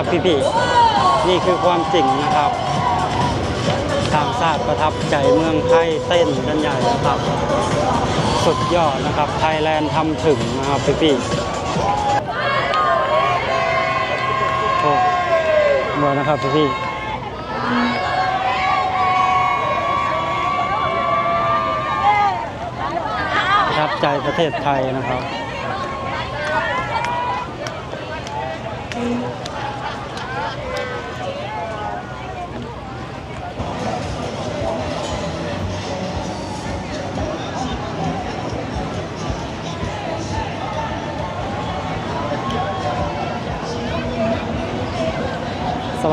ครับพี่ๆนี่คือความจริงนะครับต่างชาติประทับใจเมืองไทยเต้นกันใหญ่นะครับ สุดยอดนะครับไทยแลนด์ทำถึงนะครับพี่ๆโอ้เบอนะครับพี่ๆทับใจประเทศไทยนะครับ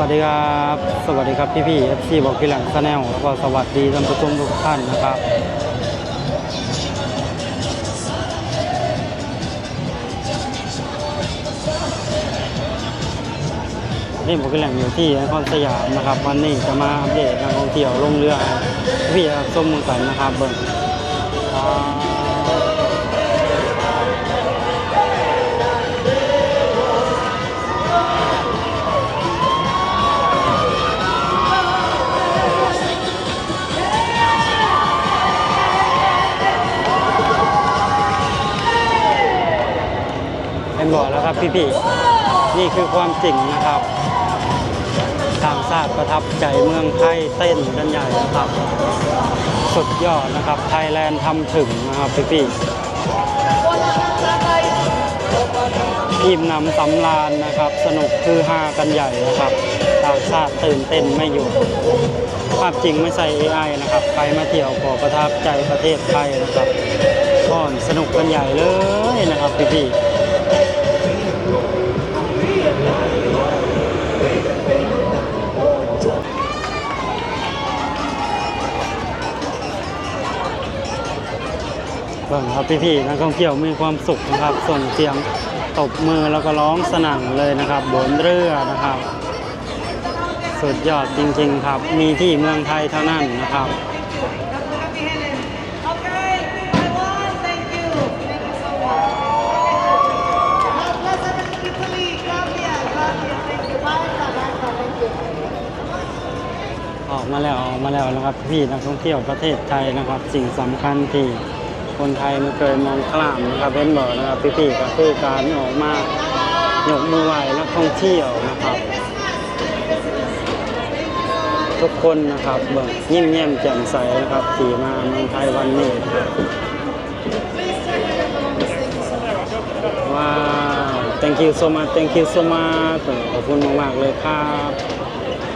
สวัสดีครับ สวัสดีครับพี่พี่เอฟซีบอกกีหลังชาแนลแล้วก็สวัสดีท่านผู้ชมทุกท่านนะครับ นี่ผมก็แหล่งอยู่ที่ไอคอนสยามนะครับ วันนี้จะมาอัปเดตนักท่องเที่ยวลงเรือพี่ครับส้มมือกันนะครับเบิ่ง แล้วครับพี่พี่ๆนี่คือความจริงนะครับต่างชาติประทับใจเมืองไทยเต้นกันใหญ่นะครับ สุดยอดนะครับไทยแลนด์ทำถึงนะครับพี่พี่ทีมนำสำราญนะครับ สนุกคือฮากันใหญ่นะครับ ต่างชาติตื่นเต้นไม่อยู่ภาพจริงไม่ใช่ AI นะครับใครมาเที่ยวก็ประทับใจประเทศไทยนะครับก่อนสนุกกันใหญ่เลยนะครับพี่พี่ๆ เบิ่งครับพี่ๆนักท่องเที่ยวมีความสุขนะครับ ส่งเสียงตบมือแล้วก็ร้องสนั่นเลยนะครับบนเรือนะครับ สุดยอดจริงๆครับ มีที่เมืองไทยเท่านั้นนะครับ Okay, Taiwan, thank you. Thank you so much. God bless everyone. Italy, Gambia, Gambia, thank you. Bye, bye, bye, thank you. ออกมาแล้วออกมาแล้วนะครับพี่นักท่องเที่ยวประเทศไทยนะครับ สิ่งสำคัญที่ คนไทยไม่เคยมองข้ามนะครับเป็นบอกนะครับพี่ๆก็คือการออกมายกมือไหว้นักท่องเที่ยวนะครับ ทุกคนนะครับเบิกยิ้มแย้มแจ่มใสนะครับที่มาเมืองไทยวันนี้ว้าว thank you so much thank you so much ขอบคุณมากๆเลยครับ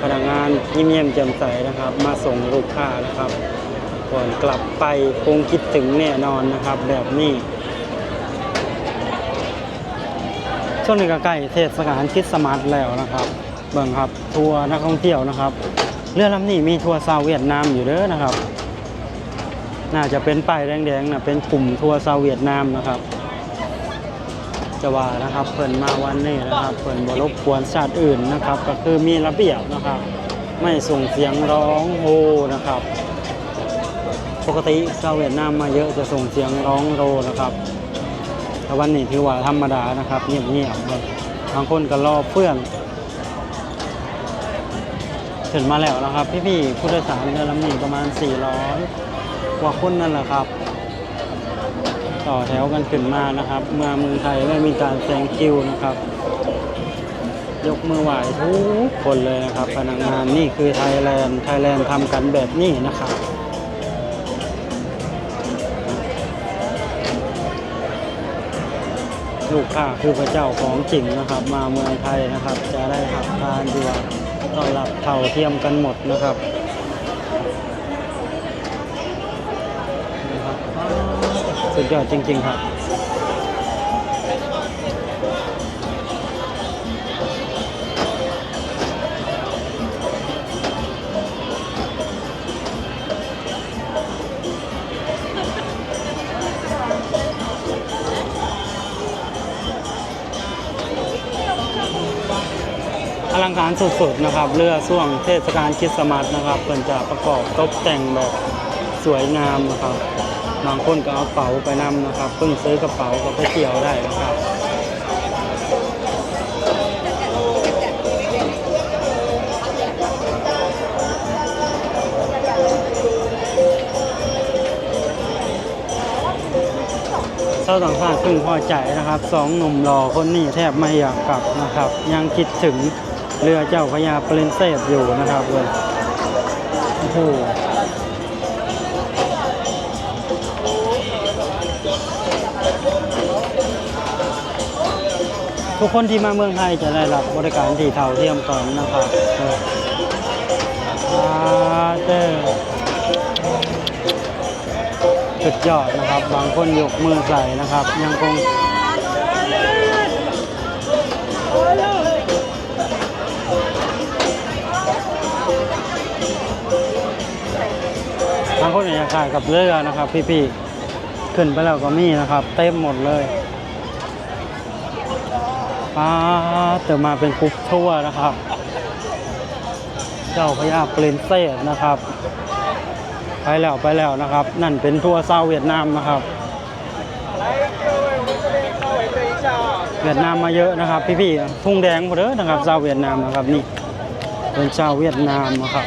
พนักงานยิ้มแย้มแจ่มใสนะครับ มาส่งลูกค้านะครับ ก่อนกลับไปคงคิดถึงแน่นอนนะครับ แบบนี้ช่วงนี้ก็ใกล้เทศกาลคริดสต์มาสแล้วนะครับ เบิ่งครับทัวร์นักท่องเที่ยวนะครับ เรือลำนี้มีทัวร์ซาวเวียดนามอยู่เด้อนะครับ น่าจะเป็นป้ายแดงๆนะเป็นกลุ่มทัวร์ซาวเวียดนามนะครับ จะว่านะครับเพิ่นมาวันนี้นะครับเพิ่นบรบกวนชาติอื่นนะครับ ก็คือมีระเบียบนะครับ ไม่ส่งเสียงร้องโฮนะครับ ปกติชาวเวียดนามมาเยอะจะส่งเสียงร้องโรนะครับแต่วันนี้ถือว่าธรรมดานะครับ เงียบๆบางคนก็รอเพื่อนถึงมาแล้วนะครับ พี่ๆผู้โดยสารเรือลำนี้ประมาณ 400 กว่าคนนั่นแหละครับ ต่อแถวกันขึ้นมานะครับเมื่อเมืองไทยไม่มีการแซงคิวนะครับ ยกมือไหว้ทุกคนเลยนะครับ พนักงานนี่คือไทยแลนด์ไทยแลนด์ทำกันแบบนี้นะครับ ลูกค้าคือพระเจ้าของจริงนะครับ มาเมืองไทยนะครับ จะได้ขับทานดีว่าต้อนรับเท่าเทียมกันหมดนะครับนะครับสุดยอดจริง ๆ ครับ งการสุดๆนะครับ เรือส่วงเทศกาลคริสต์มาสนะครับเป็นจะประกอบตกแต่งแบบสวยงามนะครับ บางคนก็เอาเป๋าไปนำนะครับ เพิ่งซื้อกระเป๋าก็ไปเที่ยวได้นะครับเศร้าต่างชาติพึงพอใจนะครับสองหนุ่มรอคนนี้แทบไม่อยากกลับนะครับ ยังคิดถึง เรือเจ้าพระยาเปรนเซสอยู่นะครับเลยโอ้โหทุกคนที่มาเมืองไทยจะได้รับบริการที่เท่าเทียมกันนะครับเอออ่าเจอสุดยอดนะครับ บางคนยกมือใส่นะครับ ยังคง บางคนอยากถ่ายกับเรือนะครับ พี่ๆขึ้นไปแล้วก็มีนะครับ เต็มหมดเลยป้าเติมมาเป็นกรุ๊ปทัวนะครับ เจ้าพระยาเปรนเซสนะครับ ไปแล้วไปแล้วนะครับ นั่นเป็นทัวร์ซาเวียดนามนะครับ เวียดนามมาเยอะนะครับ พี่ๆทุ่งแดงหมดเลยนะครับชาเวียดนามนะครับนี่เป็นชาวเวียดนามนะครับ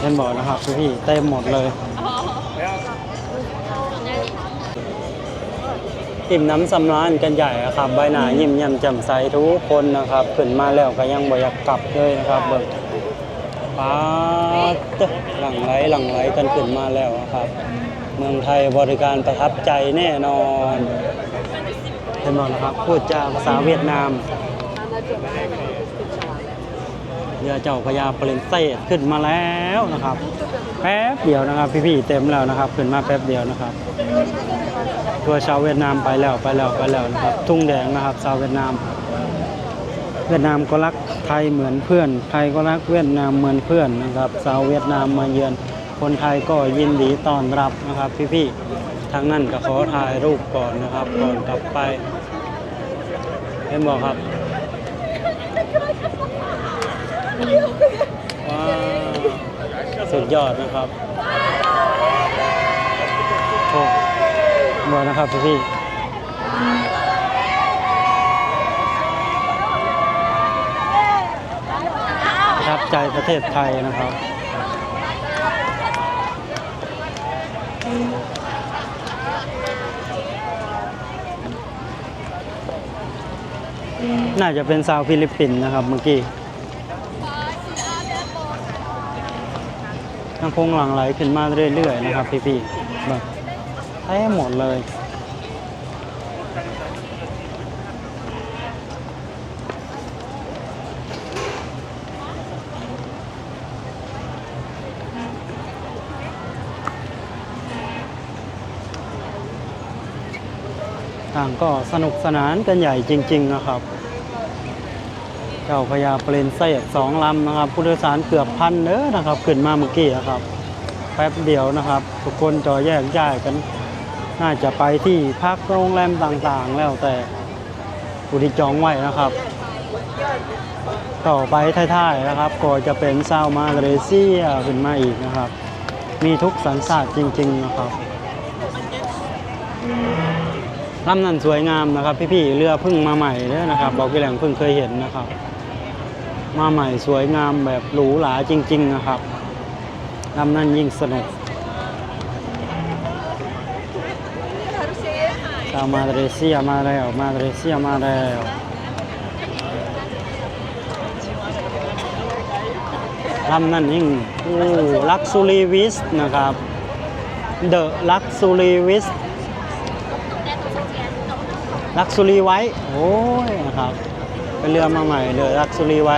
เห็นบอกนะครับพี่ๆเต็มหมดเลย อิ่มน้ำสำราญกันใหญ่อะครับ ใบหน้ายิ้มแย้มแจ่มใสทุกคนนะครับขึ้นมาแล้วก็ยังบ่อยากกลับเลยนะครับเบิ่งป๊าดเด้อหลั่งไหลหลั่งไหลกันขึ้นมาแล้วอะครับ เมืองไทยบริการประทับใจแน่นอนเห็นบอกนะครับพูดจาภาษาเวียดนาม เรือเจ้าพระยาเปรนเซสขึ้นมาแล้วนะครับ แป๊บเดียวนะครับ พี่ๆเต็มแล้วนะครับ ขึ้นมาแป๊บเดียวนะครับทัวชาวเวียดนามไปแล้วไปแล้วไปแล้วนะครับ ทุ่งแดงนะครับชาวเวียดนาม เวียดนามก็รักไทยเหมือนเพื่อน ไทยก็รักเวียดนามเหมือนเพื่อนนะครับชาวเวียดนามมาเยือน คนไทยก็ยินดีต้อนรับนะครับ พี่ๆทางนั้นก็ขอถ่ายรูปก่อนนะครับก่อนกลับไปเห็นบอกครับ ว้าวสุดยอดนะครับโอ้บอนะครับพี่ๆประทับใจประเทศไทยนะครับน่าจะเป็นชาวฟิลิปปินส์นะครับเมื่อกี้ ยังคงหลั่งไหลขึ้นมาเรื่อยๆนะครับพี่ๆแบบแท้หมดเลยต่างก็สนุกสนานกันใหญ่จริง ๆ นะครับ จ้าพยาเปรนเซสสองลำนะครับผู้โดยสารเกือบพันเด้อนะครับ ขึ้นมาเมื่อกี้นะครับ แป๊บเดียวนะครับ ทุกคนจอแยกย้ายกัน น่าจะไปที่พักโรงแรมต่างๆ แล้วแต่ผู้ที่จองไว้นะครับ ต่อไปท้ายๆนะครับ ก็จะเป็นซาวมาเลเซียขึ้นมาอีกนะครับ มีทุกสัญชาติจริง ๆ นะครับลำนั้นสวยงามนะครับ พี่ๆเรือพึ่งมาใหม่เด้อนะครับบอกพี่แหล่งพิ่งเคยเห็นนะครับ มาใหม่สวยงามแบบหรูหราจริง ๆ นะครับลำนั้นยิ่งสนุกชาวมาเลเซียมาแล้วมาเลเซียมาแล้วลำนั้นยิ่งโอ้ลักซูรีวิสนะครับเดอะลักซูรีวิสลักซูรีไว้ โอ้ยนะครับ เป็นเรือมาใหม่เลยลักซูรีไว้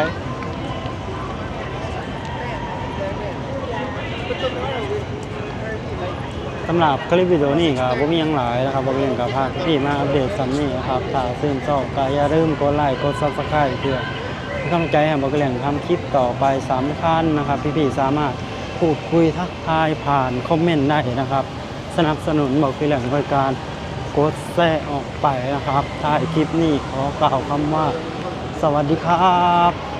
สำหรับคลิปวิดีโอนี้ครับผมมีหยังหลายนะครับผมมีอย่งกับพาพี่มาอัปเดตสัมนี่นะครับถ้าซื่นชอบก็อย่าลืมกดไลค์กดซับสไครต์เพื่อเป็นกำลังใจให้บอกแหล่งทำคลิปต่อไปสำคัญนะครับ พี่ๆสามารถพูดคุยทักทายผ่านคอมเมนต์ได้นะครับ สนับสนุนบอกพี่แหล่งโดยการกดแซ่ออกไปนะครับท้ายคลิปนี้ขอกล่าวคำว่า สวัสดีครับ